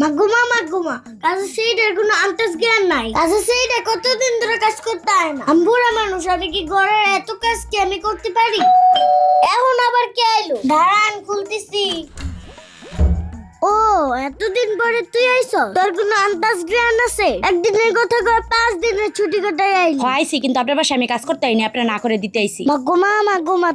মাগুমা মাগুমা। কাজে সেইটার কোনো আন্তাজ জ্ঞান নাই। কাজে সেইটা কতদিন ধরে কাজ করতে হয় না। আমি মানুষ, আমি কি ঘরের এত কাজ কি আমি করতে পারি? এখন আবার কে আইলো? দাঁড়ান, খুলতেছি। এতদিন পরে তুই আইছ তোর কোনো আন্তাজ জ্ঞান আছে? একদিনের কথা কয় পাঁচ দিনের ছুটি কাটাই আইলি? কিন্তু আপনার বাসায় আমি কাজ করতে আইনি আপনার না করে দিতে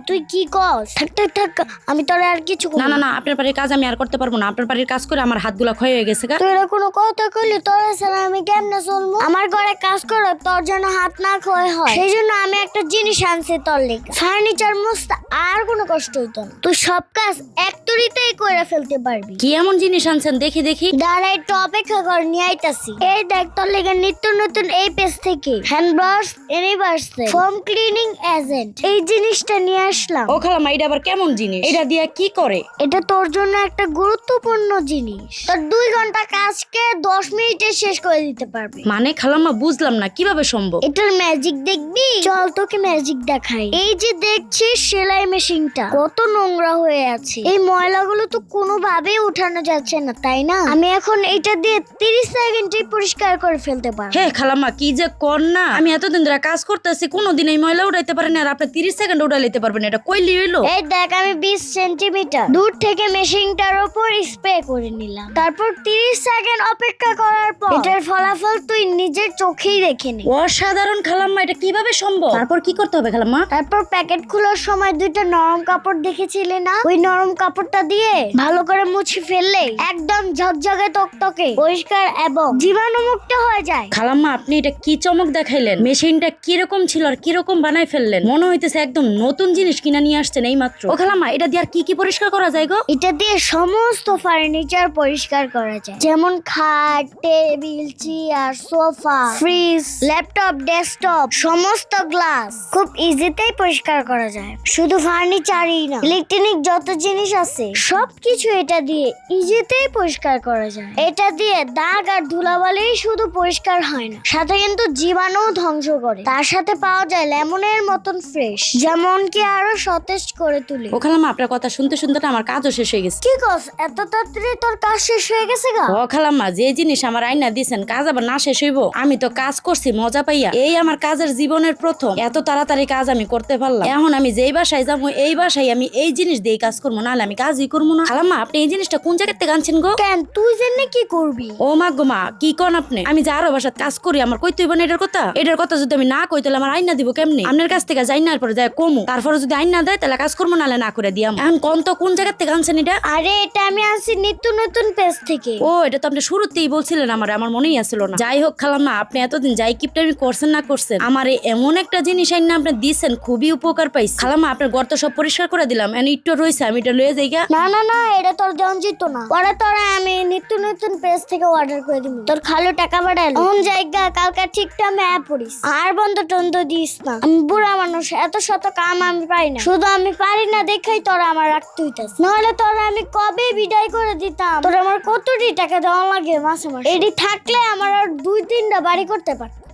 তুই কি কস? থাক থাক থাক আমি তোর আর কিছু না না না। আপনার বাড়ির কাজ আমি আর করতে পারব না। আপনার বাড়ির কাজ করে আমার হাতগুলা ক্ষয় হয়ে গেছে গা। তুই এরা কোনো কথা কইলি তোর ছাড়া আমি কেমনে চলবো আমার ঘরে কাজ করো তোর যেন হাত না ক্ষয় হয়। সেই জন্য আমি একটা জিনিস আনছি তোর লেগে। ফার্নিচার মুছতে আর কোনো কষ্ট হইতো না। তুই সব কাজ এক তুরিতেই করে ফেলতে পারবি। কি এমন জিনিস আনছেন দেখি দেখি। দাঁড়া একটু অপেক্ষা কর নিয়ে আইতাছি। এই দেখ তোর লেগে নিত্য নতুন এই পেজ থেকে। Hand brush universal foam cleaning agent এই জিনিসটা নিয়ে আসলাম। ও খালামা এটা আবার কেমন জিনিস? এটা দিয়ে কি করে? এটা তোর জন্য একটা গুরুত্বপূর্ণ জিনিস। তোর দুই ঘণ্টা কাজকে দশ মিনিটে শেষ করে দিতে পারবে। মানে খালাম্মা বুঝলাম না কীভাবে সম্ভব? এটার ম্যাজিক দেখবি? চল তোকে ম্যাজিক দেখাই। এই যে দেখছিস সেলাই মেশিনটা কত নোংরা হয়ে আছে। এই ময়লাগুলো তো কোনোভাবেই উঠানো যাচ্ছে না। তাই না? আমি এখন এটা দিয়ে তিরিশ সেকেন্ডে পরিষ্কার করে ফেলতে পারব। হে খালাম্মা কি যে কর না? আমি এতদিন ধরে কাজ করতেছি কোনোদিন এই ময়লা উড়াইতে পারেন আর আপনি তিরিশ সেকেন্ড উড়াই নিতে পারবেন এটা কইলি হইল এই দেখ আমি বিশ সেন্টিমিটার দূর থেকে মেশিনটার উপর স্প্রে করে নিলাম। তারপর তিরিশ সেকেন্ড অপেক্ষা করার পর এটার ফলাফল তুই নিজের চোখেই দেখে নে। অসাধারণ খালাম্মা এটা কীভাবে সম্ভব? তারপর কি করতে হবে খালাম্মা? তারপর প্যাকেট খোলার সময় দুইটা নরম কাপড় দেখেছিলে না? ওই নরম কাপড়টা দিয়ে ভালো করে মুছে ফেললে একদম ঝকঝকে তকতকে পরিষ্কার এবং জীবাণুমুক্ত হয়ে যায়। খালাম্মা আপনি এটা কি চমক দেখাইলেন? মেশিনটা কীরকম ছিল আর কীরকম বানাই ফেললেন? মনে হইতেছে একদম নতুন জিনিস কিনা নিয়ে আসছেন এই মাত্র ও খালাম্মা এটা দিয়ে আর কি কি পরিষ্কার করা যায় গো? এটা দিয়ে সমস্ত ফার্নিচার পরিষ্কার করা যায়। যেমন খাট table chair sofa fridge laptop desktop সমস্ত গ্লাস। খুব ইজিতেই পরিষ্কার করা যায়। শুধু ফার্নিচারই না ইলেকট্রনিক যত জিনিস আছে সবকিছু এটা দিয়ে ইজিতেই পরিষ্কার করা যায়। এটা দিয়ে দাগ আর ধুলাবালি শুধু পরিষ্কার হয় না সাথে কিন্তু জীবাণু ধ্বংস করে। তার সাথে পাওয়া যায় লেমনের মতন ফ্রেশ যেমন কি আরও সতেজ করে তুলে। ও খালাম্মা আপনার কথা শুনতে শুনতে না আমার কাজও শেষ হয়ে গেছে। কি কস এত তাড়াতাড়ি তোর কাজ শেষ হয়ে গেছে গা? ও খালাম্মা যে জিনিস আমার আইনা দিছেন কাজ আবার না শেষ হইব। আমি তো কাজ করছি মজা পাইয়া। এই আমার কাজের জীবনের প্রথম। এত তাড়াতাড়ি কাজ আমি করতে পারলাম। এখন আমি যেই বাসায় যাব এই বাসায় আমি এই জিনিস দিয়ে কাজ করব নাহলে আমি কাজই করব না। খালাম্মা আপনি এই জিনিসটা কোন জায়গা থেকে আনছেন গো? কেন? তুই জেনে কি করবি? ও মা গো মা কি কন আপনি? আমি যে আরও বাসাত কাজ করি আমার কইতে হইব না এটার কথা? এটার কথা যদি আমি না কই তাহলে আমার আইনা দিব কেমনি? আপনার কাছ থেকে যাই না পরে যায় কমু। তারপরে যদি আইনা দেয় তাহলে কাজ করব নাহলে না করে দিয়াম। এখন কোন তো কোন জায়গা থেকে আনছেন এটা? আরে এটা আমি আনছি নিত্য নতুন পেজ থেকে। ও এটা তো আপনি শুরুতেই বলছিলেন আমার আমার মনেই আসছিল না। যাই হোক খালাম্মা আপনি এতদিন যাই কিপটামি করছেন না করছেন আমার এমন একটা জিনিস আইন আপনি দিছেন খুবই উপকার পাইছি। খালাম্মা আপনার গর্ত সব পরিষ্কার করে দিলাম এন একটু রয়েছে আমি এটা লয়ে যাই না না না এটা তোর জন জিত না। পরে তোরা আমি নিত্য নতুন পেজ থেকে অর্ডার করে দিব। তোর খালো টাকা পাঠাল অন জায়গা কালকে ঠিক টাইমে অ্যাপ পড়িস। আর বন্ধ টন্ধ দিস না। আমি বুড়া মানুষ এত শত কাম আমি পারি না। শুধু আমি পারি না দেখাই তোরা আমার রাখতে হইতাস নাহলে তোরা আমি কবে বিদায় করে দিতাম? তোর আমার কতটি টাকা দেওয়া লাগে মাসে মাসে? এটি থাকলে আমার আর দুই তিনটা বাড়ি করতে পারতাম।